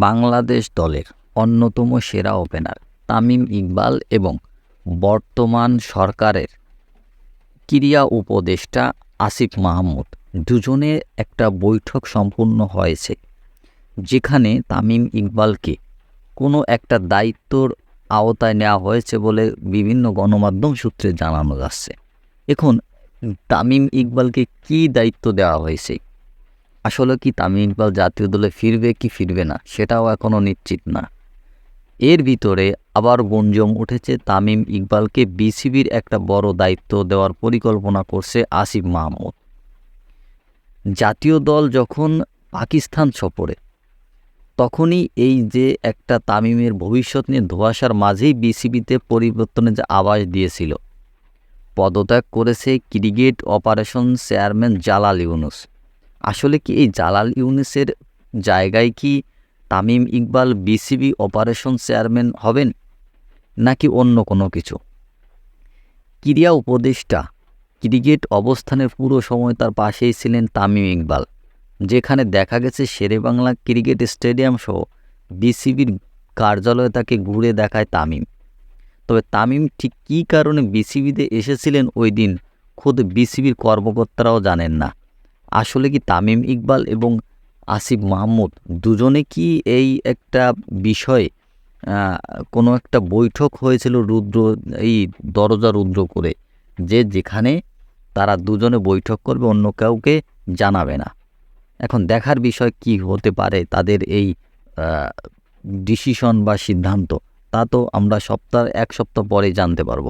বাংলাদেশ দলের অন্যতম সেরা ওপেনার তামিম ইকবাল এবং বর্তমান সরকারের ক্রীড়া উপদেষ্টা আসিফ মাহমুদ দুজনের একটা বৈঠক সম্পূর্ণ হয়েছে, যেখানে তামিম ইকবালকে কোনো একটা দায়িত্বর আওতায় নেওয়া হয়েছে বলে বিভিন্ন গণমাধ্যম সূত্রে জানানো যাচ্ছে। এখন তামিম ইকবালকে কী দায়িত্ব দেওয়া হয়েছে? আসলে কি তামিম ইকবাল জাতীয় দলে ফিরবে কি ফিরবে না, সেটাও এখনও নিশ্চিত না। এর ভিতরে আবার গুঞ্জম উঠেছে তামিম ইকবালকে বিসিবির একটা বড় দায়িত্ব দেওয়ার পরিকল্পনা করছে আসিফ মাহমুদ। জাতীয় দল যখন পাকিস্তান সফরে, তখনই এই যে একটা তামিমের ভবিষ্যৎ নিয়ে ধোয়াশার মাঝেই বিসিবিতে পরিবর্তনের যে আভাস দিয়েছিল, পদত্যাগ করেছে cricket operation chairman Jalal Yunus. আসলে কি এই জালাল ইউনুসের জায়গায় কি Tamim Iqbal BCB operation chairman হবেন নাকি অন্য কোনো কিছু? ক্রীড়া উপদেষ্টা, ক্রিকেট অবস্থানের পুরো সময় তার পাশেই ছিলেন তামিম ইকবাল, যেখানে দেখা গেছে শেরেবাংলা ক্রিকেট স্টেডিয়াম সহ বিসিবির কার্যালয়ে তাকে ঘুরে দেখায় তামিম। তবে তামিম ঠিক কী কারণে বিসিবিতে এসেছিলেন ওই দিন খোদ বিসিবির কর্মকর্তারাও জানেন না। আসলে কি তামিম ইকবাল এবং আসিফ মাহমুদ দুজনে কি এই একটা বিষয়ে কোনো একটা বৈঠক হয়েছিল রুদ্র, এই দরজা রুদ্র করে যে যেখানে তারা দুজনে বৈঠক করবে, অন্য কাউকে জানাবে না। এখন দেখার বিষয় কি হতে পারে তাদের এই ডিসিশন বা সিদ্ধান্ত, তা তো আমরা সপ্তাহ, এক সপ্তাহ পরেই জানতে পারব।